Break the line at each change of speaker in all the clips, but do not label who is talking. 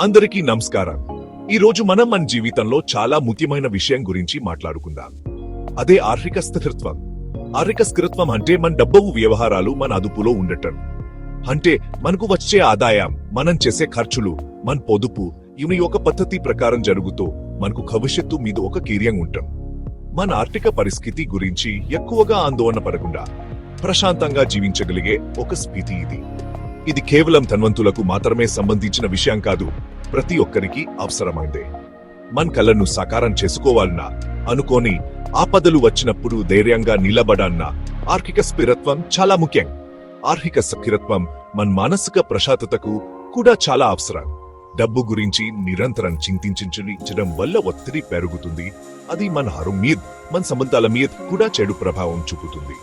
అందరికీ నమస్కారం. ఈ రోజు మనం మన జీవితంలో చాలా ముఖ్యమైన విషయం గురించి మాట్లాడుకుందాం. అదే ఆర్థిక స్థిరత్వం. ఆర్థిక స్థిరత్వం అంటే మన డబ్బు వ్యవహారాలు మన అదుపులో ఉండటం. అంటే మనకు వచ్చే ఆదాయం మనం చేసే ఖర్చులు మన పొదుపు ఇవి ఒక పద్ధతి ప్రకారం జరుగుతూ మనకు భవిష్యత్తు మీద ఒక కీర్యం ఉంటాం. మన ఆర్థిక పరిస్థితి గురించి ఎక్కువగా ఆందోళన పడకుండా ప్రశాంతంగా జీవించగలిగే ఒక స్థితి ఇది. ఇది కేవలం ధన్వంతులకు మాత్రమే సంబంధించిన విషయం కాదు ప్రతి ఒక్కరికి అవసరమైందే. మన కళను సాకారం చేసుకోవాలన్నా అనుకోని ఆపదలు వచ్చినప్పుడు ధైర్యంగా నిలబడాలన్నా ఆర్థిక స్థిరత్వం చాలా ముఖ్యం. ఆర్థిక స్థిరత్వం మన మానసిక ప్రశాంతతకు కూడా చాలా అవసరం. డబ్బు గురించి నిరంతరం చింతించడం వల్ల ఒత్తిడి పెరుగుతుంది. అది మన ఆరోగ్యం మీద మన సంబంధాల మీద కూడా చెడు ప్రభావం చూపుతుంది.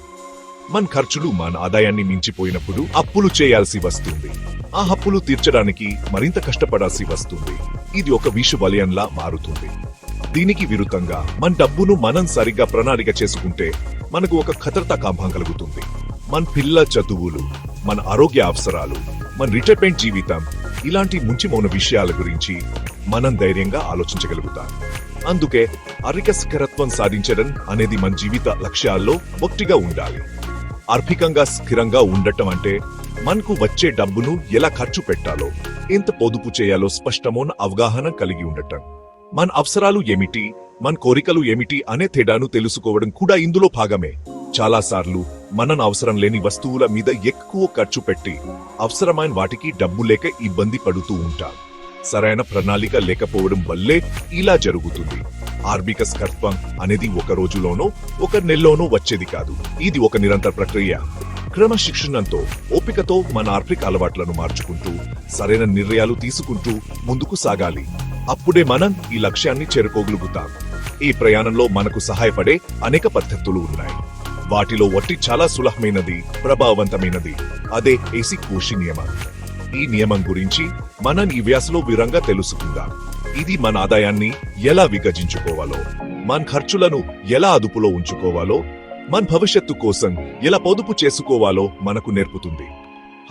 మన ఖర్చులు మన ఆదాయాన్ని మించిపోయినప్పుడు అప్పులు చేయాల్సి వస్తుంది. ఆ అప్పులు తీర్చడానికి మరింత కష్టపడాల్సి వస్తుంది. ఇది ఒక విష వలయంలా మారుతుంది. దీనికి విరుద్ధంగా మన డబ్బును మనం సరిగ్గా ప్రణాళిక చేసుకుంటే మనకు ఒక ఖతర్త కాంభం కలుగుతుంది. మన పిల్ల చదువులు మన ఆరోగ్య అవసరాలు మన రిటైర్మెంట్ జీవితం ఇలాంటి ముంచిమౌన విషయాల గురించి మనం ధైర్యంగా ఆలోచించగలుగుతాం. అందుకే అరిక స్థిరత్వం సాధించడం అనేది మన జీవిత లక్ష్యాల్లో ఒకటిగా ఉండాలి. ఆర్థికంగా స్థిరంగా ఉండటం అంటే మనకు వచ్చే డబ్బును ఎలా ఖర్చు పెట్టాలో ఎంత పొదుపు చేయాలో స్పష్టమైన అవగాహన కలిగి ఉండటం. మన అవసరాలు ఏమిటి మన కోరికలు ఏమిటి అనే తేడాను తెలుసుకోవడం కూడా ఇందులో భాగమే. చాలా సార్లు మనం అవసరం లేని వస్తువుల మీద ఎక్కువ ఖర్చు పెట్టి అవసరమైన వాటికి డబ్బు లేక ఇబ్బంది పడుతూ ఉంటాం. సరైన ప్రణాళిక లేకపోవడం వల్లే ఇలా జరుగుతుంది. ఆర్మిక స్కర్త్వం అనేది ఒక రోజులోనో ఒక నెలలోనో వచ్చేది కాదు. ఇది ఒక నిరంతర ప్రక్రియ. క్రమశిక్షణతో ఓపికతో మన ఆర్థిక అలవాట్లను మార్చుకుంటూ సరైన నిర్ణయాలు తీసుకుంటూ ముందుకు సాగాలి. అప్పుడే మనం ఈ లక్ష్యాన్ని చేరుకోగలుగుతాం. ఈ ప్రయాణంలో మనకు సహాయపడే అనేక పద్ధతులు ఉన్నాయి. వాటిలో ఒట్టి చాలా సులభమైనది ప్రభావవంతమైనది. అదే ఏసి కోషి నియమం. ఈ నియమం గురించి మనం ఈ వ్యాసలో వివరంగా తెలుసుకుందాం. ఇది మన ఆదాయాన్ని ఎలా విగజించుకోవాలో మన ఖర్చులను ఎలా అదుపులో ఉంచుకోవాలో మన భవిష్యత్తు కోసం ఎలా పొదుపు చేసుకోవాలో మనకు నేర్పుతుంది.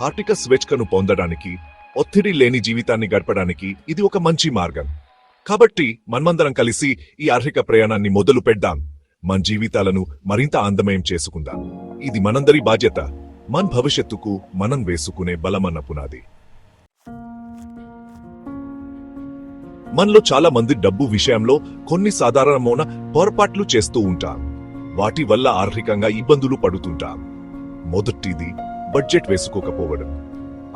ఆర్థిక స్వేచ్ఛను పొందడానికి ఒత్తిడి లేని జీవితాన్ని గడపడానికి ఇది ఒక మంచి మార్గం. కాబట్టి మనమందరం కలిసి ఈ ఆర్థిక ప్రయాణాన్ని మొదలు పెడదాం. మన జీవితాలను మరింత అందమయం చేసుకుందాం. ఇది మనందరి బాధ్యత. మన భవిష్యత్తుకు మనం వేసుకునే బలమన్న పునాది. మనలో చాలా మంది డబ్బు విషయంలో కొన్ని సాధారణమైన పొరపాట్లు చేస్తూ ఉంటాం వాటి వల్ల ఆర్థికంగా ఇబ్బందులు పడుతుంటాం మొదటిది బడ్జెట్ వేసుకోకపోవడం.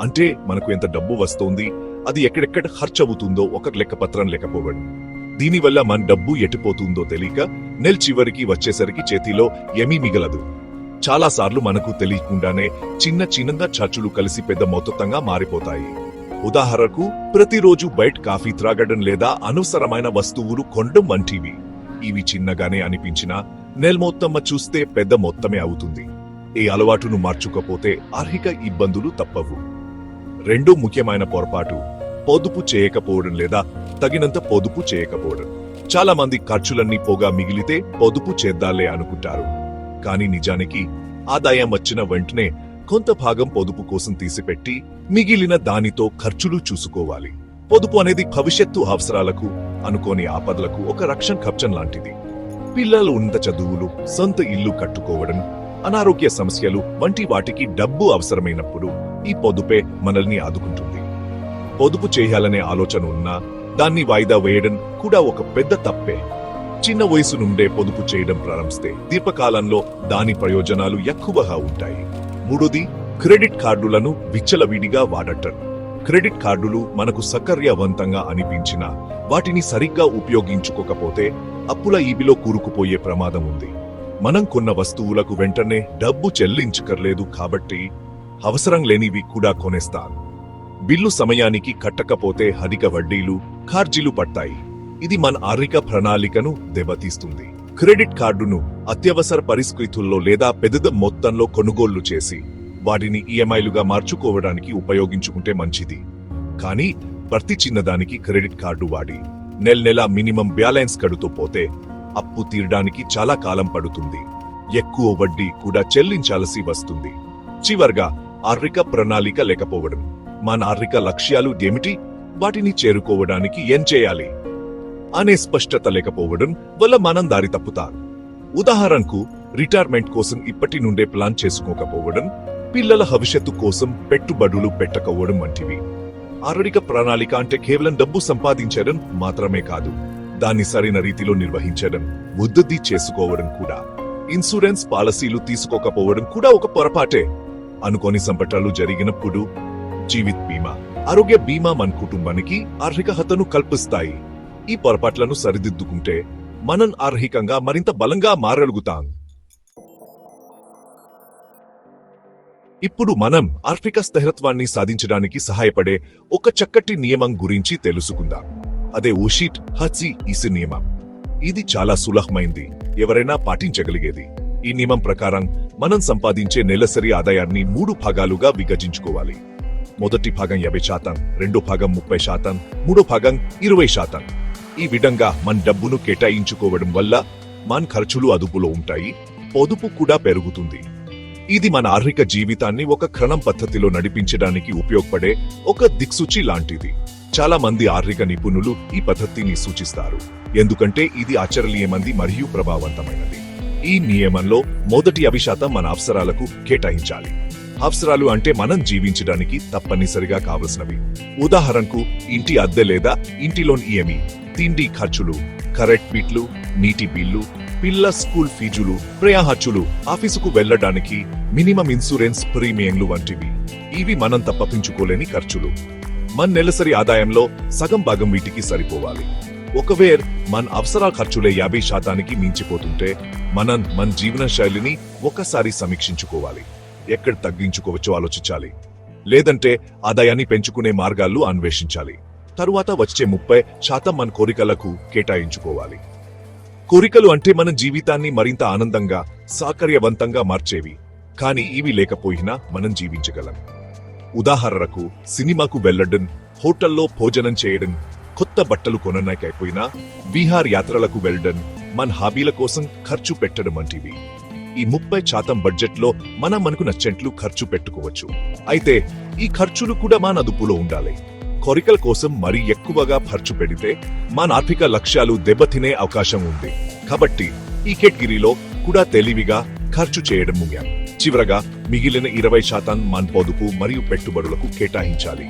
అంటే మనకు ఎంత డబ్బు వస్తోంది అది ఎక్కడెక్కడ ఖర్చవుతుందో ఒక లెక్కపత్రం లేకపోవడం. దీనివల్ల మన డబ్బు ఎటుపోతుందో తెలియక నెల చివరికి వచ్చేసరికి చేతిలో ఏమీ మిగలదు. చాలా సార్లు మనకు తెలియకుండానే చిన్న చిన్నగా ఖర్చులు కలిసి పెద్ద మొత్తంగా మారిపోతాయి. ఉదాహరణకు ప్రతిరోజు బయట కాఫీ త్రాగడం లేదా అనవసరమైన వస్తువులు కొనడం వంటివి. ఇవి చిన్నగానే అనిపించినా నెల మొత్తమ్మ చూస్తే పెద్ద మొత్తమే అవుతుంది. ఈ అలవాటును మార్చుకపోతే ఆర్థిక ఇబ్బందులు తప్పవు. రెండో ముఖ్యమైన పొరపాటు పొదుపు చేయకపోవడం లేదా తగినంత పొదుపు చేయకపోవడం. చాలా మంది ఖర్చులన్నీ పోగా మిగిలితే పొదుపు చేద్దాలే అనుకుంటారు. కానీ నిజానికి ఆదాయం వచ్చిన వెంటనే కొంత భాగం పొదుపు కోసం తీసిపెట్టి మిగిలిన దానితో ఖర్చులు చూసుకోవాలి. పొదుపు అనేది భవిష్యత్తు అవసరాలకు అనుకోని ఆపదలకు ఒక రక్షణ కవచం లాంటిది. పిల్లలు ఉన్నత చదువులు సొంత ఇల్లు కట్టుకోవడం అనారోగ్య సమస్యలు వంటి వాటికి డబ్బు అవసరమైనప్పుడు ఈ పొదుపే మనల్ని ఆదుకుంటుంది. పొదుపు చేయాలనే ఆలోచన ఉన్నా దాన్ని వాయిదా వేయడం కూడా ఒక పెద్ద తప్పే. చిన్న వయసు నుండే పొదుపు చేయడం ప్రారంభిస్తే దీర్ఘకాలంలో దాని ప్రయోజనాలు ఎక్కువగా ఉంటాయి. మూడోది క్రెడిట్ కార్డులను విచ్చలవిడిగా వాడటం. క్రెడిట్ కార్డులు మనకు సకర్యవంతంగా అనిపించినా వాటిని సరిగ్గా ఉపయోగించుకోకపోతే అప్పుల ఈబిలో కూరుకుపోయే ప్రమాదం ఉంది. మనం కొన్న వస్తువులకు వెంటనే డబ్బు చెల్లించకర్లేదు కాబట్టి అవసరం లేనివి కూడా కొనేస్తాం. బిల్లు సమయానికి కట్టకపోతే అధిక వడ్డీలు ఖార్జీలు పడతాయి. ఇది మన ఆర్థిక ప్రణాళికను దెబ్బతీస్తుంది. క్రెడిట్ కార్డును అత్యవసర పరిస్థితుల్లో లేదా పెద్ద మొత్తంలో కొనుగోళ్ళు చేసి వాటిని ఈఎంఐలుగా మార్చుకోవడానికి ఉపయోగించుకుంటే మంచిది. కానీ ప్రతి చిన్నదానికి క్రెడిట్ కార్డు వాడి నెల నెల మినిమం బ్యాలెన్స్ కడుతూ పోతే అప్పు తీరడానికి చాలా కాలం పడుతుంది. ఎక్కువ వడ్డీ కూడా చెల్లించాల్సి వస్తుంది. చివరగా ఆర్థిక ప్రణాళిక లేకపోవడం. మన ఆర్థిక లక్ష్యాలు ఏమిటి? వాటిని చేరుకోవడానికి ఏం చేయాలి? అనే స్పష్టత లేకపోవడం వల్ల మనం దారి తప్పుతాం. ఉదాహరణకు రిటైర్మెంట్ కోసం ఇప్పటి నుండే ప్లాన్ చేసుకోకపోవడం పిల్లల భవిష్యత్తు కోసం పెట్టుబడులు పెట్టకపోవడం వంటివి. ఆరోగ్య ప్రణాళిక అంటే కేవలం డబ్బు సంపాదించడం మాత్రమే కాదు దాన్ని సరైన రీతిలో నిర్వహించడం ఉద్ధృతి చేసుకోవడం కూడా. ఇన్సూరెన్స్ పాలసీలు తీసుకోకపోవడం కూడా ఒక పొరపాటే. అనుకోని సంపటాలు జరిగినప్పుడు జీవిత్ బీమా ఆరోగ్య బీమా మన కుటుంబానికి ఆర్థికహతను కల్పిస్తాయి. ఈ పొరపాట్లను సరిదిద్దుకుంటే మనం ఆర్హికంగా మరింత బలంగా మారగలుగుతాం. ఇప్పుడు మనం ఆర్థిక స్థిరత్వాన్ని సాధించడానికి సహాయపడే ఒక చక్కటి నియమం గురించి తెలుసుకుందాం. అదే ఓషీట్ హచి ఇసి నియమం. ఇది చాలా సులభమైంది. ఎవరైనా పాటించగలిగేది. ఈ నియమం ప్రకారం మనం సంపాదించే నెలసరి ఆదాయాన్ని మూడు భాగాలుగా విభజించుకోవాలి. మొదటి భాగం యాభై శాతం రెండో భాగం ముప్పై శాతం మూడో భాగం ఇరవై శాతం. ఈ విధంగా మన డబ్బును కేటాయించుకోవడం వల్ల మన ఖర్చులు అదుపులో ఉంటాయి పొదుపు కూడా పెరుగుతుంది. ఇది మన ఆర్థిక జీవితాన్ని ఒక క్రమం పద్ధతిలో నడిపించడానికి ఉపయోగపడే ఒక దిక్సూచి లాంటిది. చాలా మంది ఆర్థిక నిపుణులు ఈ పద్ధతిని సూచిస్తారు. ఎందుకంటే ఇది ఆచరణీయమంది మరియు ప్రభావవంతమైనది. ఈ నియమంలో మొదటి అభిశాతం మన అవసరాలకు కేటాయించాలి. అవసరాలు అంటే మనం జీవించడానికి తప్పనిసరిగా కావలసినవి. ఉదాహరణకు ఇంటి అద్దె లేదా ఇంటిలోని ఈఎంఈ తిండి ఖర్చులు కరెంట్ బిట్లు నీటి బిల్లు పిల్ల స్కూల్ ఫీజులు ప్రయాహచ్చులు ఆఫీసుకు వెళ్ళడానికి మినిమం ఇన్సూరెన్స్ ప్రీమియంలు వంటివి. ఇవి మనం తప్పించుకోలేని ఖర్చులు. మన నెలసరి ఆదాయంలో సగం భాగం వీటికి సరిపోవాలి. ఒకవేళ మన అవసర ఖర్చులే యాభై శాతానికి మించిపోతుంటే మనం మన జీవన శైలిని ఒకసారి సమీక్షించుకోవాలి. ఎక్కడ తగ్గించుకోవచ్చో ఆలోచించాలి. లేదంటే ఆదాయాన్ని పెంచుకునే మార్గాలు అన్వేషించాలి. తరువాత వచ్చే ముప్పై శాతం మన కోరికలకు కేటాయించుకోవాలి. కోరికలు అంటే మన జీవితాన్ని మరింత ఆనందంగా సాకర్యవంతంగా మార్చేవి. కానీ ఇవి లేకపోయినా మనం జీవించగలం. ఉదాహరణకు సినిమాకు వెళ్ళడం హోటల్లో భోజనం చేయడం కొత్త బట్టలు కొనడానికైపోయినా బీహార్ యాత్రలకు వెళ్ళడం మన హాబీల కోసం ఖర్చు పెట్టడం వంటివి. ఈ ముప్పై శాతం బడ్జెట్లో మనం మనకు నచ్చెంట్లు ఖర్చు పెట్టుకోవచ్చు. అయితే ఈ ఖర్చులు కూడా మన అదుపులో ఉండాలి. కోరికల కోసం మరీ ఎక్కువగా ఖర్చు పెడితే మన ఆర్థిక లక్ష్యాలు దెబ్బతినే అవకాశం ఉంది. కాబట్టి ఈ కేటగిరీలో కూడా తెలివిగా ఖర్చు చేయడం ముఖ్యం. చివరగా మిగిలిన ఇరవై శాతం మన పొదుపు మరియు పెట్టుబడులకు కేటాయించాలి.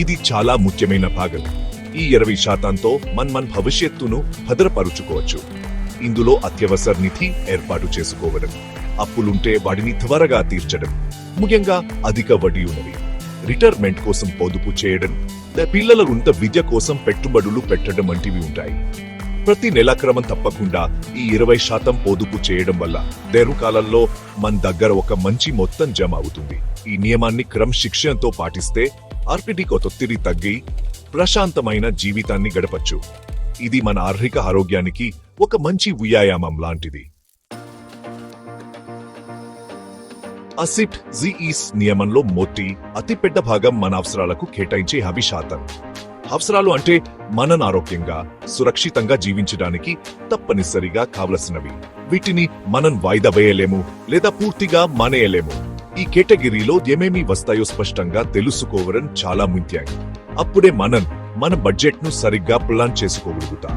ఇది చాలా ముఖ్యమైన భాగం ఈ ఇరవై శాతంతో మన మన భవిష్యత్తును భద్రపరుచుకోవచ్చు. ఇందులో అత్యవసర నిధి ఏర్పాటు చేసుకోవడం అప్పులుంటే వాటిని త్వరగా తీర్చడం ముఖ్యంగా అధిక వడ్డీ ఉన్నవి. రిటైర్మెంట్ కోసం పొదుపు చేయడం పిల్లల ఉన్నత విద్య కోసం పెట్టుబడులు పెట్టడం వంటివి ఉంటాయి. ప్రతి నెల క్రమం తప్పకుండా ఈ ఇరవై శాతం పొదుపు చేయడం వల్ల కాలంలో మన దగ్గర ఒక మంచి మొత్తం జమ అవుతుంది. ఈ నియమాన్ని క్రమశిక్షణతో పాటిస్తే ఆర్పిడికి ఒత్తిడి తగ్గి ప్రశాంతమైన జీవితాన్ని గడపచ్చు. ఇది మన ఆర్థిక ఆరోగ్యానికి ఒక మంచి వ్యాయామం లాంటిది. అసిట్ జీఈస్ నియమంలో మొట్టి అతిపెద్ద భాగం మన అవసరాలకు కేటాయించే హబి శాతం అవసరాలు అంటే మనన్ ఆరోగ్యంగా సురక్షితంగా జీవించడానికి తప్పనిసరిగా కావలసినవి. వీటిని మనం వాయిదా వేయలేము లేదా పూర్తిగా మానేయలేము. ఈ కేటగిరీలో ఏమేమి వస్తాయో స్పష్టంగా తెలుసుకోవడం చాలా ముఖ్యం. అప్పుడే మనం మన బడ్జెట్ను సరిగ్గా ప్లాన్ చేసుకోగలుగుతాం.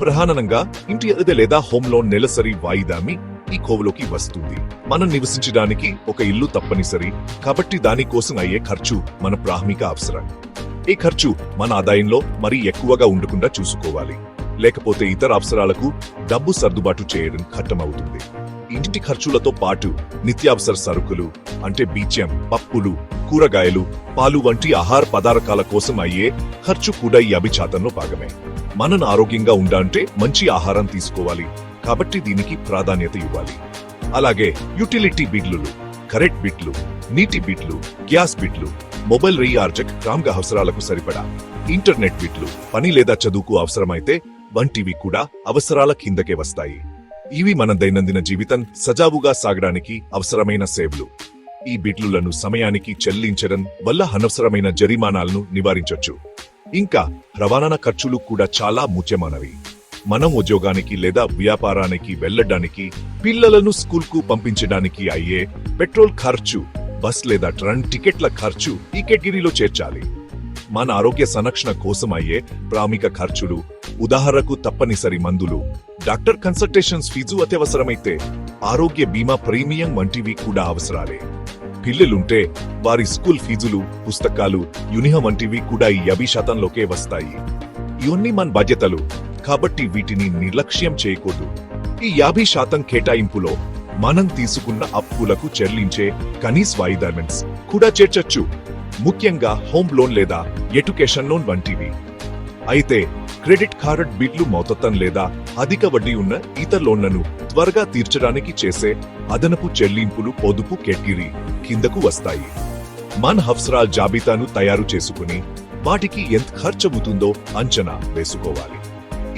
ప్రధానంగా ఇంటి అద్దె లేదా హోమ్ లోన్ నెలసరి వాయిదామి ఈ కోవలోకి వస్తుంది. మనం నివసించడానికి ఒక ఇల్లు తప్పనిసరి కాబట్టి దానికోసం అయ్యే ఖర్చు మన ప్రాథమిక అవసరం. ఈ ఖర్చు మన ఆదాయంలో మరీ ఎక్కువగా ఉండకుండా చూసుకోవాలి. లేకపోతే ఇతర అవసరాలకు డబ్బు సర్దుబాటు చేయడం కట్టమవుతుంది ఇంటి ఖర్చులతో పాటు నిత్యావసర సరుకులు అంటే బీచ్యం పప్పులు కూరగాయలు పాలు వంటి ఆహార పదార్థాల కోసం అయ్యే ఖర్చు కూడా ఈ అభిచాతంలో భాగమే. మనం ఆరోగ్యంగా ఉండాలంటే మంచి ఆహారం తీసుకోవాలి. కాబట్టి దీనికి ప్రాధాన్యత ఇవ్వాలి. అలాగే యుటిలిటీ బిడ్లు కరెంట్ బిట్లు నీటి బిట్లు గ్యాస్ బిట్లు మొబైల్ రీఆర్జక్ కామ్గా అవసరాలకు సరిపడా ఇంటర్నెట్ బిట్లు పని లేదా చదువుకు అవసరమైతే వంటివి కూడా అవసరాల కిందకే వస్తాయి. ఇవి మన దైనందిన జీవితం సజావుగా సాగడానికి అవసరమైన సేవలు. ఈ బిట్లులను సమయానికి చెల్లించడం వల్ల అనవసరమైన జరిమానాలను నివారించవచ్చు ఇంకా రవాణా ఖర్చులు కూడా చాలా ముఖ్యమైనవి. మనం ఉద్యోగానికి లేదా వ్యాపారానికి వెళ్ళడానికి పిల్లలను స్కూల్కు పంపించడానికి అయ్యే పెట్రోల్ ఖర్చు బస్ లేదా ట్రైన్ టికెట్ల ఖర్చు ఈ కేటగిరీలో చేర్చాలి. మన ఆరోగ్య సంరక్షణ కోసం అయ్యే ప్రామిక ఖర్చులు ఉదాహరణకు తప్పనిసరి మందులు డాక్టర్ కన్సల్టేషన్స్ ఫీజు అత్యవసరమైతే ఆరోగ్య బీమా ప్రీమియం వంటివి కూడా అవసరాలే. పిల్లలుంటే వారి స్కూల్ ఫీజులు పుస్తకాలు యూనిఫామ్ వంటివి కూడా ఈ యాభై శాతంలోకే వస్తాయి. ఇవన్నీ మన బాధ్యతలు కాబట్టి వీటిని నిర్లక్ష్యం చేయకూడదు. ఈ యాభై శాతం కేటాయింపులో మనం తీసుకున్న అప్పులకు చెల్లించే కనీస్ వాయిదామెంట్స్ కూడా చేర్చచ్చు. ముఖ్యంగా హోమ్ లోన్ లేదా ఎడ్యుకేషన్ లోన్ వంటివి. అయితే క్రెడిట్ కార్డ్ బిల్లు మౌతత్తం లేదా అధిక వడ్డీ ఉన్న ఇతర లోన్లను త్వరగా తీర్చడానికి చేసే అదనపు చెల్లింపులు పొదుపు కేటగిరీ కిందకు వస్తాయి. మన అవసరాల జాబితాను తయారు చేసుకుని వాటికి ఎంత ఖర్చవుతుందో అంచనా వేసుకోవాలి.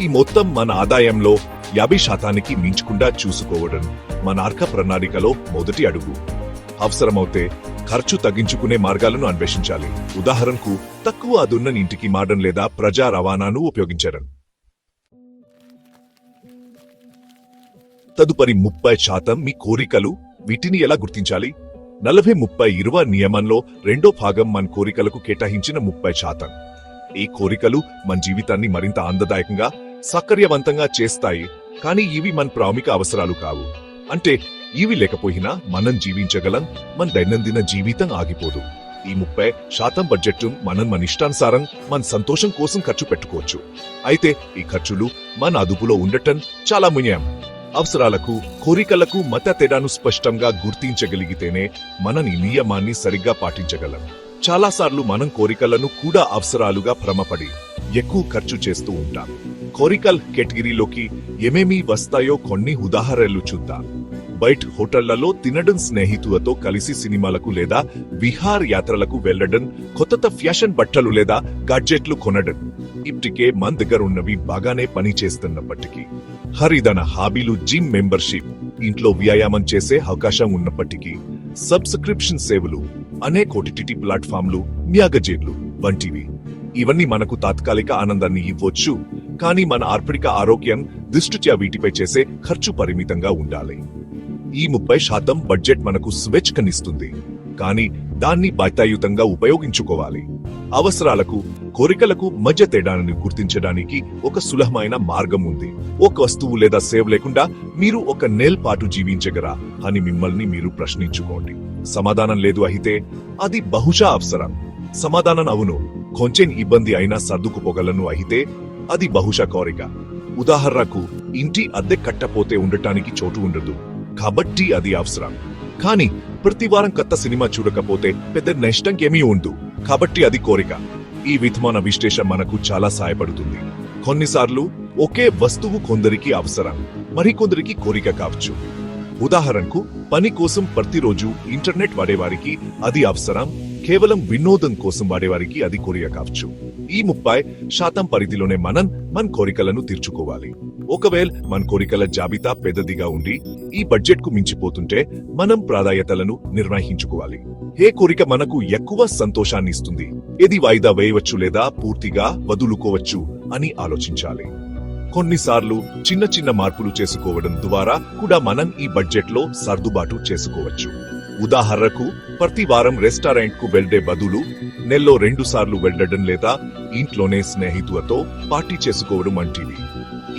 ఈ మొత్తం మన ఆదాయంలో యాభై శాతానికి మించకుండా చూసుకోవడం మన ఆర్థిక ప్రణాళికలో మొదటి అడుగు. అవసరమవుతే ఖర్చు తగ్గించుకునే మార్గాలను అన్వేషించాలి. ఉదాహరణకు తక్కువ అదున్న ఇంటికి మారడం లేదా ప్రజా రవాణాను ఉపయోగించడం. తదుపరి ముప్పై శాతం మీ కోరికలు వీటిని ఎలా గుర్తించాలి? నలభై ముప్పై ఇరవై నియమంలో రెండో భాగం మన కోరికలకు కేటాయించిన ముప్పై శాతం. ఈ కోరికలు మన జీవితాన్ని మరింత ఆనందదాయకంగా సౌకర్యవంతంగా చేస్తాయి కానీ ఇవి మన ప్రాథమిక అవసరాలు కావు. అంటే ఇవి లేకపోయినా మనం జీవించగలం. మన దైనందిన జీవితం ఆగిపోదు. ఈ ముప్పై శాతం బడ్జెట్ మనం మన ఇష్టానుసారం మన సంతోషం కోసం ఖర్చు పెట్టుకోవచ్చు. అయితే ఈ ఖర్చులు మన అదుపులో ఉండటం చాలా ముఖ్యం అవసరాలకు కోరికలకు మత తేడాను స్పష్టంగా గుర్తించగలిగితేనే మనం ఈ నియమాన్ని సరిగ్గా పాటించగలం. చాలాసార్లు మనం కోరికలను కూడా అవసరాలుగా భ్రమపడి ఎక్కువ ఖర్చు చేస్తూ ఉంటాం. కోరికల్ కేటగిరీలోకి ఏమేమి వస్తాయో కొన్ని ఉదాహరణలు చూద్దాం. బయట హోటళ్ళలో తినడం స్నేహితులతో కలిసి సినిమాలకు లేదా విహార్ యాత్రలకు వెళ్ళడం కొత్త ఫ్యాషన్ బట్టలు లేదా గాడ్జెట్లు కొనడం. ఇప్పటికే మన దగ్గర ఉన్నవి బాగానే పని చేస్తున్నప్పటికీ హరిదన హాబీలు జిమ్ మెంబర్షిప్ ఇంట్లో వ్యాయామం చేసే అవకాశం ఉన్నప్పటికీ. సబ్స్క్రిప్షన్ సేవలు అనేక ఓటిటి ప్లాట్ఫామ్లు మ్యాగజైన్లు వంటివి. ఇవన్నీ మనకు తాత్కాలిక ఆనందాన్ని ఇవ్వచ్చు కానీ మన ఆర్పడిక ఆరోగ్యం దృష్ట్యా వీటిపై చేసే ఖర్చు పరిమితంగా ఉండాలి. ఈ ముప్పై శాతం బడ్జెట్ మనకు స్వెచ్ కనిస్తుంది. కానీ దాన్ని బాధ్యతాయుతంగా ఉపయోగించుకోవాలి. అవసరాలకు కోరికలకు మధ్య తేడాన్ని గుర్తించడానికి ఒక సులభమైన మార్గం ఉంది. ఒక వస్తువు లేదా సేవ లేకుండా మీరు ఒక నెల పాటు జీవించగరా అని మిమ్మల్ని మీరు ప్రశ్నించుకోండి. సమాధానం లేదు అయితే అది బహుశా అవసరం. సమాధానం అవును. కొంచెం ఇబ్బంది అయినా సర్దుకుపోగలను అయితే అది బహుశా కోరిక. ఉదాహరణకు ఇంటి అద్దె కట్టపోతే ఉండటానికి చోటు ఉండదు. కాబట్టి అది అవసరం. కానీ ప్రతి వారం కొత్త సినిమా చూడకపోతే పెద్ద నష్టం ఏమీ ఉండు. కాబట్టి అది కోరిక. ఈ విధమైన విశ్లేషణ మనకు చాలా సహాయపడుతుంది. కొన్నిసార్లు ఒకే వస్తువు కొందరికి అవసరం. మరికొందరికి కోరిక కావచ్చు. ఉదాహరణకు పని కోసం ప్రతిరోజు ఇంటర్నెట్ వాడేవారికి అది అవసరం. కేవలం వినోదం కోసం వాడేవారికి అది కోరిక కావచ్చు. ఈ ముప్పై శాతం పరిధిలోనే మనం మన కోరికలను తీర్చుకోవాలి. ఒకవేళ మన కోరికల జాబితా పెద్దదిగా ఉండి ఈ బడ్జెట్కు మించిపోతుంటే మనం ప్రాధాన్యతలను నిర్ణయించుకోవాలి. ఏ కోరిక మనకు ఎక్కువ సంతోషాన్ని ఇస్తుంది? ఏది వాయిదా వేయవచ్చు లేదా పూర్తిగా వదులుకోవచ్చు అని ఆలోచించాలి. కొన్నిసార్లు చిన్న చిన్న మార్పులు చేసుకోవడం ద్వారా కూడా మనం ఈ బడ్జెట్లో సర్దుబాటు చేసుకోవచ్చు. ఉదాహరణకు ప్రతి వారం రెస్టారెంట్కు వెళ్ళే బదులు నెలలో రెండు సార్లు వెళ్ళడం లేదా ఇంట్లోనే స్నేహితులతో పార్టీ చేసుకోవడం వంటివి.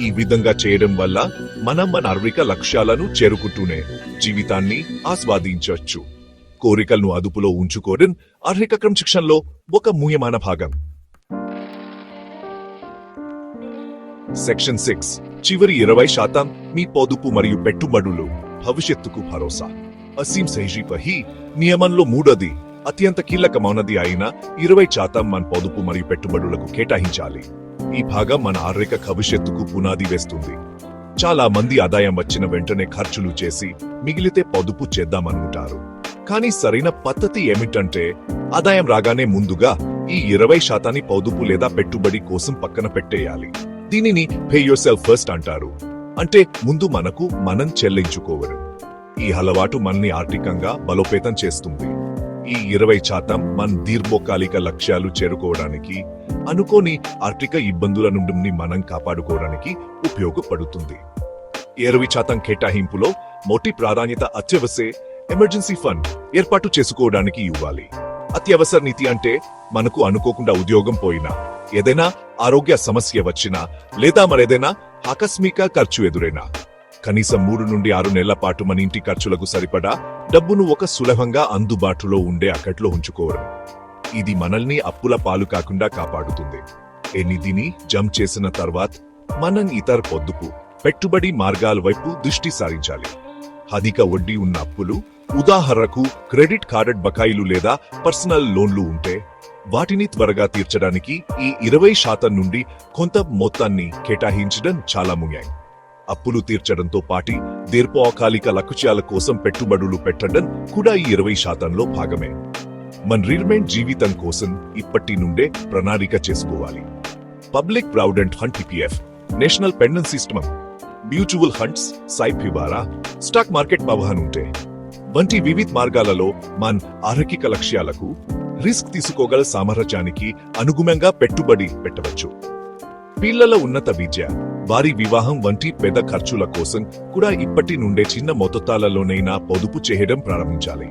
ఈ విధంగా చేయడం వల్ల మనం మన అర్విక లక్ష్యాలను చేరుకుంటూనే జీవితాన్ని ఆస్వాదించవచ్చు. కోరికలను అదుపులో ఉంచుకోవడం అర్హిక క్రమశిక్షణలో ఒక ముఖ్యమైన భాగం. Section six. చివరి ఇరవై శాతం మీ పొదుపు మరియు పెట్టుబడులు. భవిష్యత్తుకు భరోసా. అసీం సహజీపహి నియమంలో మూడోది. అత్యంత కీలకమైనది అయిన ఇరవై శాతం మన పొదుపు మరియు పెట్టుబడులకు కేటాయించాలి. ఈ భాగం మన ఆర్థిక భవిష్యత్తుకు పునాది వేస్తుంది. చాలా మంది ఆదాయం వచ్చిన వెంటనే ఖర్చులు చేసి మిగిలితే పొదుపు చేద్దామనుకుంటారు. కానీ సరైన పద్ధతి ఏమిటంటే ఆదాయం రాగానే ముందుగా ఈ ఇరవై శాతాన్ని పొదుపు లేదా పెట్టుబడి కోసం పక్కన పెట్టేయాలి. దీనిని పే యోర్ సెల్ఫ్ ఫస్ట్ అంటారు. అంటే ముందు మనకు మనం చెల్లించుకోవడం. ఈ అలవాటు మన్ని ఆర్థికంగా బలోపేతం చేస్తుంది. ఈ ఇరవై శాతం మన దీర్ఘకాలిక లక్ష్యాలు చేరుకోవడానికి అనుకోని ఆర్థిక ఇబ్బందుల నుండి మనం కాపాడుకోవడానికి ఉపయోగపడుతుంది. ఇరవై శాతం కేటాయింపులో మొట్టి ప్రాధాన్యత అత్యవసే ఎమర్జెన్సీ ఫండ్ ఏర్పాటు చేసుకోవడానికి ఇవ్వాలి. అత్యవసర నీతి అంటే మనకు అనుకోకుండా ఉద్యోగం పోయినా ఏదైనా ఆరోగ్య సమస్య వచ్చినా లేదా మరేదైనా ఆకస్మిక ఖర్చు ఎదురైనా కనీసం మూడు నుండి ఆరు నెలల పాటు మన ఇంటి ఖర్చులకు సరిపడా డబ్బును ఒక సులభంగా అందుబాటులో ఉండే అకట్లో ఉంచుకోవడం. ఇది మనల్ని అప్పుల పాలు కాకుండా కాపాడుతుంది. ఏ నిధిని జంప్ చేసిన తర్వాత మనం ఇతర పొద్దుపు పెట్టుబడి మార్గాల వైపు దృష్టి సారించాలి. అధిక వడ్డీ ఉన్న అప్పులు ఉదాహరణకు క్రెడిట్ కార్డ్ బకాయిలు లేదా పర్సనల్ లోన్లు ఉంటే వాటిని త్వరగా తీర్చడానికి ఈ ఇరవై శాతం నుండి కొంత మొత్తాన్ని కేటాయించడం చాలా ముఖ్యం. అప్పులు తీర్చడంతో పాటి దీర్ఘకాలిక లక్ష్యాల కోసం పెట్టుబడులు పెట్టడం కూడా ఈ ఇరవై శాతంలో భాగమే. మన రిటైర్మెంట్ జీవితం కోసం ఇప్పటి నుండే ప్రణాళిక చేసుకోవాలి. Public provident fund PPF national pension system mutual funds SIP stock market అవగాహన ఉంటే వంటి వివిధ మార్గాలలో మన ఆరోగ్యక లక్ష్యాలకు రిస్క్ తీసుకోగల సామర్థ్యానికి అనుగుణంగా పెట్టుబడి పెట్టవచ్చు. పిల్లల ఉన్నత విద్య వారి వివాహం వంటి పెద్ద ఖర్చుల కోసం కూడా ఇప్పటి నుండే చిన్న మొత్తాలలోనైనా పొదుపు చేయడం ప్రారంభించాలి.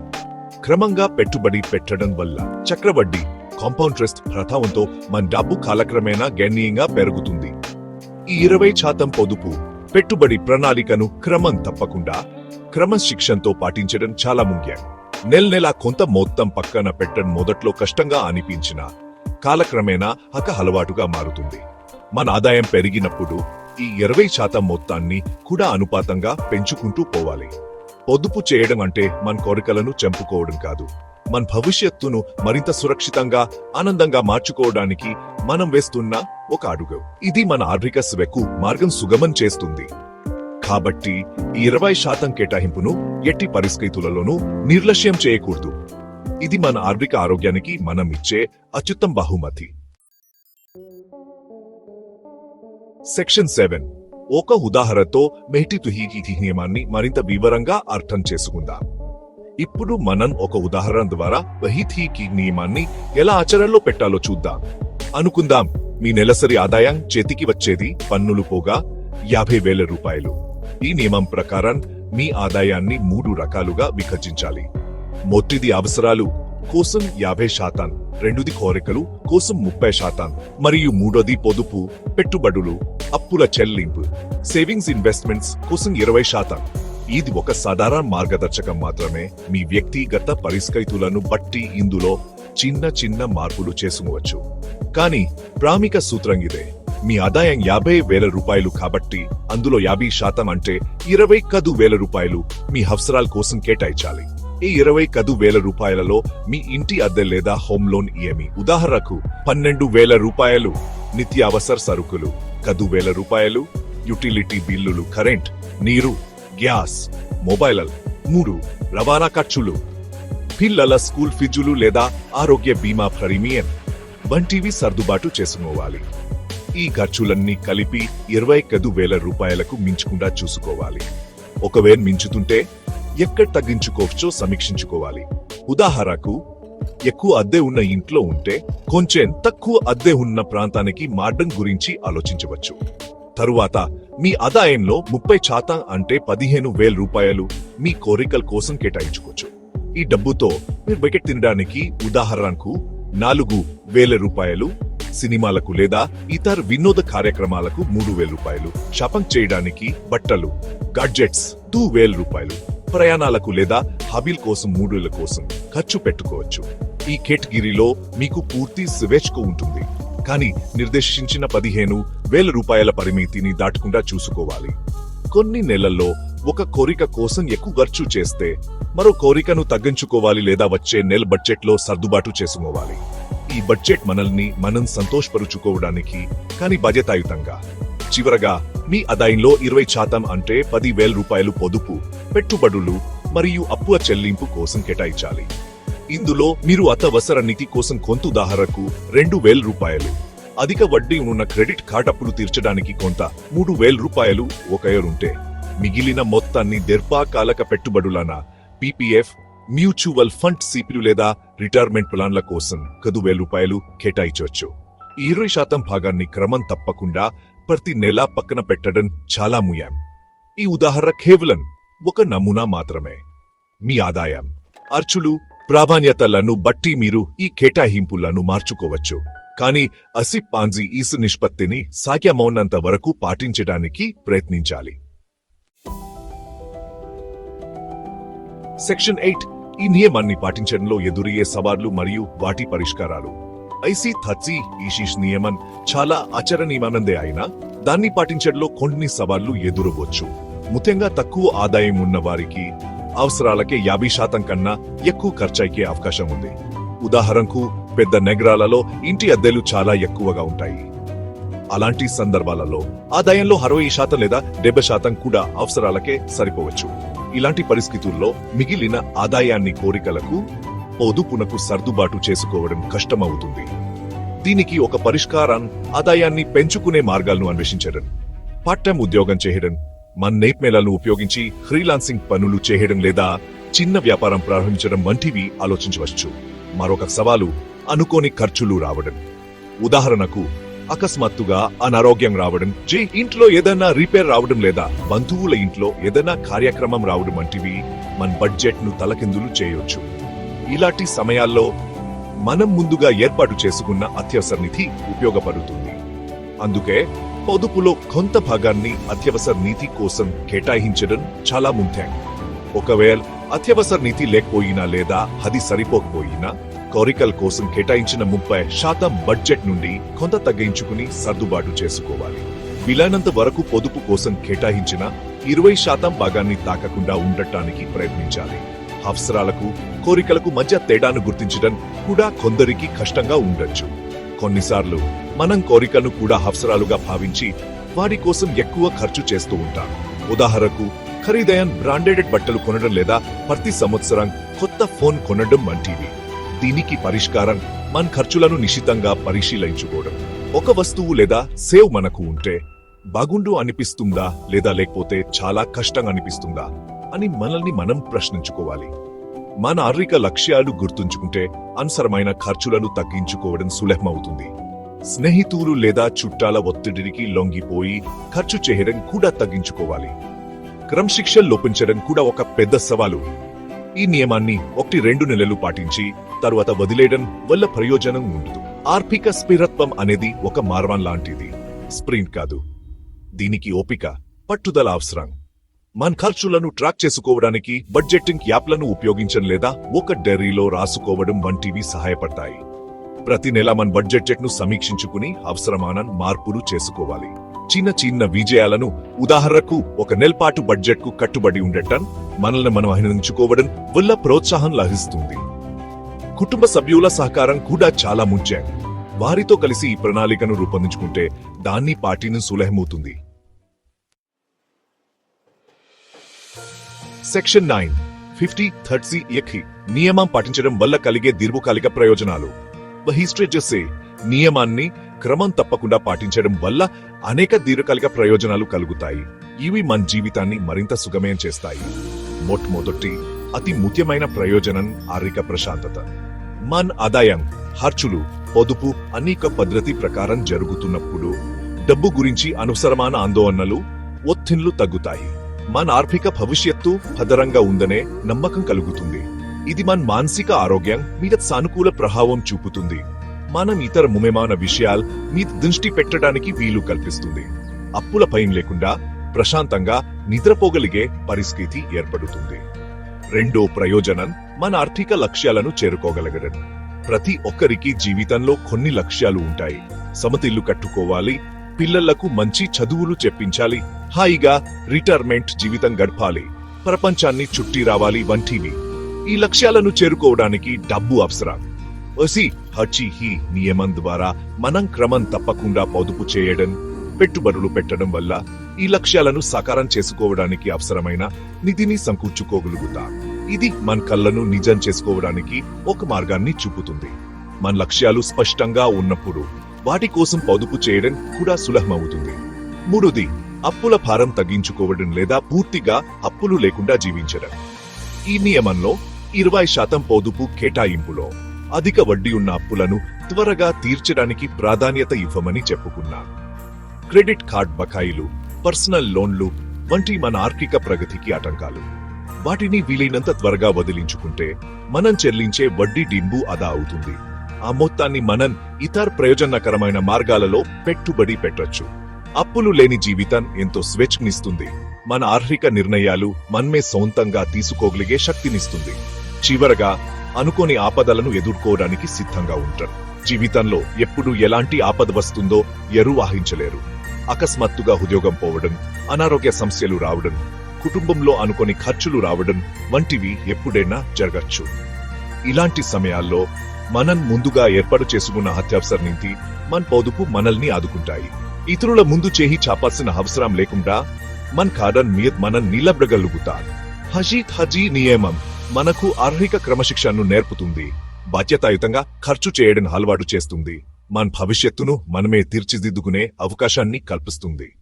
క్రమంగా పెట్టుబడి పెట్టడం వల్ల చక్రవడ్డీ కాంపౌండ్ ట్రస్ట్ ప్రభావంతో మన డబ్బు కాలక్రమేణా గణనీయంగా పెరుగుతుంది. ఈ ఇరవై శాతం పొదుపు పెట్టుబడి ప్రణాళికను క్రమం తప్పకుండా క్రమశిక్షణతో పాటించడం చాలా ముఖ్యం. నెల నెల కొంత మొత్తం పక్కన పెట్టడం మొదట్లో కష్టంగా అనిపించినా కాలక్రమేణా అక అలవాటుగా మారుతుంది. మన ఆదాయం పెరిగినప్పుడు ఈ ఇరవై శాతం మొత్తాన్ని కూడా అనుపాతంగా పెంచుకుంటూ పోవాలి. పొదుపు చేయడం అంటే మన కోరికలను చంపుకోవడం కాదు. మన భవిష్యత్తును మరింత సురక్షితంగా ఆనందంగా మార్చుకోవడానికి మనం వేస్తున్న ఒక అడుగు. ఇది మన ఆర్థిక స్వెకు మార్గం సుగమం చేస్తుంది. కాబట్టి ఈ ఇరవై శాతం కేటాయింపును ఎట్టి పరిస్థితులలోనూ నిర్లక్ష్యం చేయకూడదు. ఇది మన ఆర్థిక ఆరోగ్యానికి మనం ఇచ్చే అత్యుత్తమ బహుమతి. సెక్షన్ సెవెన్ ఒక ఉదాహరణతో మెహటి తుహీకి నియమాన్ని మరింత వివరంగా అర్థం చేసుకుందాం. ఇప్పుడు మనం ఒక ఉదాహరణ ద్వారా వహితీకి నియమాన్ని ఎలా ఆచరణలో పెట్టాలో చూద్దాం. అనుకుందాం మీ నెలసరి ఆదాయం చేతికి వచ్చేది పన్నులు పోగా యాభై వేల రూపాయలు. ఈ నియమం ప్రకారం మీ ఆదాయాన్ని మూడు రకాలుగా విభజించాలి. మొదటిది అవసరాలు కోసం యాభై శాతం రెండుది కోరికలు కోసం ముప్పై శాతం మరియు మూడోది పొదుపు పెట్టుబడులు అప్పుల చెల్లింపు. సేవింగ్స్ ఇన్వెస్ట్మెంట్స్ కోసం ఇరవై శాతం. ఇది ఒక సాధారణ మార్గదర్శకం మాత్రమే. మీ వ్యక్తిగత పరిస్థితులను బట్టి ఇందులో చిన్న చిన్న మార్పులు చేసుకోవచ్చు. కానీ ప్రామిక సూత్రం ఇదే. మీ ఆదాయం యాభై వేల రూపాయలు కాబట్టి అందులో యాభై శాతం అంటే ఇరవై కదు వేల రూపాయలు మీ అవసరాల కోసం కేటాయించాలి. ఈ ఇరవై కదు వేల రూపాయలలో మీ ఇంటి అద్దె లేదా హోమ్ లోన్ ఈఎంఈ ఉదాహరణకు పన్నెండు వేల రూపాయలు నిత్యావసర సరుకులు కదు వేల రూపాయలు యుటిలిటీ బిల్లులు కరెంట్ నీరు గ్యాస్ మొబైల్ మూడు రవాణా ఖర్చులు పిల్లల స్కూల్ ఫీజులు లేదా ఆరోగ్య బీమా ప్రీమియం వంటివి సర్దుబాటు చేసుకోవాలి. ఈ ఖర్చులన్నీ కలిపి ఇరవై కదు వేల రూపాయలకు మించకుండా చూసుకోవాలి. ఒకవేళ మించుతుంటే ఎక్కడ తగ్గించుకోవచ్చో సమీక్షించుకోవాలి. ఉదాహరణకు ఎక్కువ అద్దె ఉన్న ఇంట్లో ఉంటే కొంచెం తక్కువ అద్దె ఉన్న ప్రాంతానికి మార్డం గురించి ఆలోచించవచ్చు. తరువాత మీ ఆదాయంలో ముప్పై శాతం అంటే పదిహేను వేల రూపాయలు మీ కోరికల కోసం కేటాయించుకోవచ్చు. ఈ డబ్బుతో మీరు బకెట్ తినడానికి ఉదాహరణకు నాలుగు వేల రూపాయలు సినిమాలకు లేదా ఇతర వినోద కార్యక్రమాలకు మూడు వేల రూపాయలు షాపింగ్ చేయడానికి బట్టలు గాడ్జెట్స్ టూ వేల రూపాయలు. ప్రయాణాలకు లేదా హబిల్ కోసం మూడుల కోసం ఖర్చు పెట్టుకోవచ్చు. ఈ కేటగిరీలో మీకు పూర్తి స్వేచ్ఛ ఉంటుంది. కానీ నిర్దేశించిన పదిహేను వేల రూపాయల పరిమితిని దాటకుండా చూసుకోవాలి. కొన్ని నెలల్లో ఒక కోరిక కోసం ఎక్కువ ఖర్చు చేస్తే మరో కోరికను తగ్గించుకోవాలి లేదా వచ్చే నెల బడ్జెట్లో సర్దుబాటు చేసుకోవాలి. ఈ బడ్జెట్ మనల్ని మనం సంతోషపరుచుకోవడానికి కానీ బాధ్యతాయుతంగా చివరగా మీ ఆదాయంలో ఇరవై శాతం అంటే పది వేల రూపాయలు పొదుపు పెట్టుబడులు మరియు అప్పుల చెల్లింపు కోసం కేటాయించాలి. ఇందులో మీరు అత్యవసర నిధి కోసం కొంత ఉదాహరణకు రెండు వేల రూపాయలు అధిక వడ్డీ ఉన్న క్రెడిట్ కార్డ్ అప్పులు తీర్చడానికి కొంత మూడు వేల రూపాయలు ఒక మిగిలిన మొత్తాన్ని దీర్ఘకాలక పెట్టుబడులన పీపీఎఫ్ మ్యూచువల్ ఫండ్ సిపిలు లేదా రిటైర్మెంట్ ప్లాన్ల కోసం కదు వేల రూపాయలు కేటాయించవచ్చు. ఈ ఇరవై శాతం భాగాన్ని క్రమం తప్పకుండా ప్రతి నెల పక్కన పెట్టడం చాలా ముయాం ఈ ఉదాహరణ కేవలం ఒక నమూనా మాత్రమే. మీ ఆదాయం అర్చులు ప్రాధాన్యతలను బట్టి మీరు ఈ కేటాయింపులను మార్చుకోవచ్చు. కానీ అసి పాంజీ ఈసు నిష్పత్తిని సాధ్యమౌనంత వరకు పాటించడానికి ప్రయత్నించాలి. సెక్షన్ ఎయిట్ ఈ నియమాన్ని పాటించడంలో ఎదురయ్యే సవాళ్ళు మరియు వాటి పరిష్కారాలు. ఐసీ థర్టీ ఈశీష్ నియమం చాలా ఆచరణీయమైనదే అయినా దాన్ని పాటించడంలో కొన్ని సవాళ్ళు ఎదురవచ్చు ముఖ్యంగా తక్కువ ఆదాయం ఉన్న వారికి అవసరాలకే యాభై శాతం కన్నా ఎక్కువ ఖర్చయికే అవకాశం ఉంది. ఉదాహరణకు పెద్ద నగరాలలో ఇంటి అద్దెలు చాలా ఎక్కువగా ఉంటాయి. అలాంటి సందర్భాలలో ఆదాయంలో అరవై శాతం లేదా డెబ్బై శాతం కూడా అవసరాలకే సరిపోవచ్చు. ఇలాంటి పరిస్థితుల్లో మిగిలిన ఆదాయాన్ని కోరికలకు పొదుపునకు సర్దుబాటు చేసుకోవడం కష్టమవుతుంది. దీనికి ఒక పరిష్కారం ఆదాయాన్ని పెంచుకునే మార్గాలను అన్వేషించడం పార్ట్ టైం ఉద్యోగం చేయడం మన నైపుణ్యాలను ఉపయోగించి ఫ్రీలాన్సింగ్ పనులు చేయడం లేదా చిన్న వ్యాపారం ప్రారంభించడం వంటివి ఆలోచించవచ్చు. మరొక సవాలు అనుకోని ఖర్చులు రావడం. ఉదాహరణకు అకస్మాత్తుగా అనారోగ్యం రావడం జీ ఇంట్లో ఏదైనా రిపేర్ రావడం లేదా బంధువుల ఇంట్లో ఏదైనా కార్యక్రమం రావడం వంటివి మన బడ్జెట్ను తలకిందులు చేయొచ్చు. ఇలాంటి సమయాల్లో మనం ముందుగా ఏర్పాటు చేసుకున్న అత్యవసర నిధి ఉపయోగపడుతుంది. అందుకే పొదుపులో కొంత భాగాన్ని అత్యవసర నీతి కోసం కేటాయించడం చాలా ముఖ్యం ఒకవేళ అత్యవసర నీతి లేకపోయినా లేదా అది సరిపోకపోయినా కోరికల కోసం కేటాయించిన ముప్పై శాతం బడ్జెట్ నుండి కొంత తగ్గించుకుని సర్దుబాటు చేసుకోవాలి. వీలైనంత వరకు పొదుపు కోసం కేటాయించిన ఇరవై శాతం భాగాన్ని తాకకుండా ఉండటానికి ప్రయత్నించాలి. అవసరాలకు కోరికలకు మధ్య తేడాను గుర్తించడం కూడా కొందరికి కష్టంగా ఉండొచ్చు. కొన్నిసార్లు మనం కోరికను కూడా అవసరాలుగా భావించి వాటి కోసం ఎక్కువ ఖర్చు చేస్తూ ఉంటాం. ఉదాహరణకు ఖరీదైన బ్రాండెడ్ బట్టలు కొనడం లేదా ప్రతి సంవత్సరం కొత్త ఫోన్ కొనడం వంటివి. దీనికి పరిష్కారం మన ఖర్చులను నిశితంగా పరిశీలించుకోవడం. ఒక వస్తువు లేదా సేవ్ మనకు ఉంటే బాగుండు అనిపిస్తుందా లేదా లేకపోతే చాలా కష్టంగా అనిపిస్తుందా? అని మనల్ని మనం ప్రశ్నించుకోవాలి. మన ఆర్థిక లక్ష్యాలు గుర్తుంచుకుంటే అనవసరమైన ఖర్చులను తగ్గించుకోవడం సులభమవుతుంది. స్నేహితులు లేదా చుట్టాల ఒత్తిడికి లొంగిపోయి ఖర్చు చేయడం కూడా తగ్గించుకోవాలి. క్రమశిక్ష లోపించడం కూడా ఒక పెద్ద సవాలు. ఈ నియమాన్ని ఒకటి రెండు నెలలు పాటించి తరువాత వదిలేయడం వల్ల ప్రయోజనం ఉండదు. ఆర్థిక స్థిరత్వం అనేది ఒక మార్వం లాంటిది. స్ప్రింట్ కాదు. దీనికి ఓపిక పట్టుదల అవసరం. మన ఖర్చులను ట్రాక్ చేసుకోవడానికి బడ్జెటింగ్ యాప్లను ఉపయోగించడం లేదా ఒక డైరీలో రాసుకోవడం వంటివి సహాయపడతాయి. ప్రతి నెల మన బడ్జెట్ను సమీక్షించుకుని అవసరమాన మార్పులు చేసుకోవాలి. చిన్న చిన్న విజయాలను ఉదాహరణకు ఒక నెలపాటు బడ్జెట్కు కట్టుబడి ఉండటం మనల్ని మనం అభినందించుకోవడం వల్ల ప్రోత్సాహం లభిస్తుంది. కుటుంబ సభ్యుల సహకారం కూడా చాలా ముఖ్యం. వారితో కలిసి ఈ ప్రణాళికను రూపొందించుకుంటే దాన్ని పాటిని సులభమవుతుంది. సెక్షన్ నైన్ ఫిఫ్టీ థర్టీ ఎక్కి నియమం పాటించడం వల్ల కలిగే దీర్ఘకాలిక ప్రయోజనాలు. హిస్టరీ చేసే నియమాన్ని క్రమం తప్పకుండా పాటించడం వల్ల అనేక దీర్ఘకాలిక ప్రయోజనాలు కలుగుతాయి. ఇవి మన జీవితాన్ని మరింత సుగమయం చేస్తాయి. మొట్టమొదటి అతి ముఖ్యమైన ప్రయోజనం ఆర్థిక ప్రశాంతత. మన ఆదాయం ఖర్చులు పొదుపు అనేక పద్ధతి ప్రకారం జరుగుతున్నప్పుడు డబ్బు గురించి అనుసరమాన ఆందోళనలు ఒత్తిళ్ళు తగ్గుతాయి. మన ఆర్థిక భవిష్యత్తు భద్రంగా ఉందనే నమ్మకం కలుగుతుంది. ఇది మన మానసిక ఆరోగ్యం మీద సానుకూల ప్రభావం చూపుతుంది. మనం ఇతర ముమెమాన విషయాల మీద దృష్టి పెట్టడానికి వీలు కల్పిస్తుంది. అప్పుల భయం లేకుండా ప్రశాంతంగా నిద్రపోగలిగే పరిస్థితి ఏర్పడుతుంది. రెండో ప్రయోజనం మన ఆర్థిక లక్ష్యాలను చేరుకోగలగడం. ప్రతి ఒక్కరికి జీవితంలో కొన్ని లక్ష్యాలు ఉంటాయి. సమతిల్లు కట్టుకోవాలి పిల్లలకు మంచి చదువులు చెప్పించాలి హాయిగా రిటైర్మెంట్ జీవితం గడపాలి. ప్రపంచాన్ని చుట్టి రావాలి వంటివి ఈ లక్ష్యాలను చేరుకోవడానికి డబ్బు అవసరం. ఒసి హచి హి నియమం ద్వారా మనం క్రమం తప్పకుండా పొదుపు చేయడం పెట్టుబడులు పెట్టడం వల్ల ఈ లక్ష్యాలను సాకారం చేసుకోవడానికి అవసరమైన నిధిని సంకూర్చుకోగలుగుతా ఇది మన కళ్ళను నిజం చేసుకోవడానికి ఒక మార్గాన్ని చూపుతుంది. మన లక్ష్యాలు స్పష్టంగా ఉన్నప్పుడు వాటి కోసం పొదుపు చేయడం కూడా సులభమవుతుంది. మూడోది అప్పుల భారం తగ్గించుకోవడం లేదా పూర్తిగా అప్పులు లేకుండా జీవించడం. ఈ నియమంలో ఇరవై శాతం పొదుపు కేటాయింపులో అధిక వడ్డీ ఉన్న అప్పులను త్వరగా తీర్చడానికి ప్రాధాన్యత ఇవ్వమని చెప్పుకున్నా. క్రెడిట్ కార్డ్ బకాయిలు పర్సనల్ లోన్లు వంటి మన ఆర్థిక ప్రగతికి ఆటంకాలు. వాటిని వీలైనంత త్వరగా వదిలించుకుంటే మనం చెల్లించే వడ్డీ డింబు అదా అవుతుంది. ఆ మొత్తాన్ని మనం ఇతర ప్రయోజనకరమైన మార్గాలలో పెట్టుబడి పెట్టొచ్చు. అప్పులు లేని జీవితం ఎంతో స్వేచ్ఛనిస్తుంది. మన ఆర్హిక నిర్ణయాలు మనమే సొంతంగా తీసుకోగలిగే శక్తినిస్తుంది. చివరగా అనుకోని ఆపదలను ఎదుర్కోవడానికి సిద్ధంగా ఉంటారు జీవితంలో ఎప్పుడు ఎలాంటి ఆపద వస్తుందో ఎరు వాహించలేరు అకస్మాత్తుగా ఉద్యోగం పోవడం అనారోగ్య సమస్యలు రావడం కుటుంబంలో అనుకోని ఖర్చులు రావడం వంటివి ఎప్పుడైనా జరగచ్చు. ఇలాంటి సమయాల్లో మనం ముందుగా ఏర్పాటు చేసుకున్న అత్యవసర నిధి మన పొదుపు మనల్ని ఆదుకుంటాయి. ఇతరుల ముందు చేయి చాపాల్సిన అవసరం లేకుండా మన కాడన్ మీద మనం నిలబడగలుగుతాం హజీత్ హజీ నియమం మనకు అర్హిక క్రమశిక్షణను నేర్పుతుంది. బాధ్యతాయుతంగా ఖర్చు చేయడం అలవాటు చేస్తుంది. మన భవిష్యత్తును మనమే తీర్చిదిద్దుకునే అవకాశాన్ని కల్పిస్తుంది.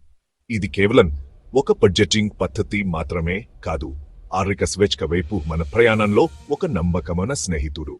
ఇది కేవలం ఒక బడ్జెటింగ్ పద్ధతి మాత్రమే కాదు. ఆర్థిక స్వేచ్ఛ వైపు మన ప్రయాణంలో ఒక నమ్మకమైన స్నేహితుడు.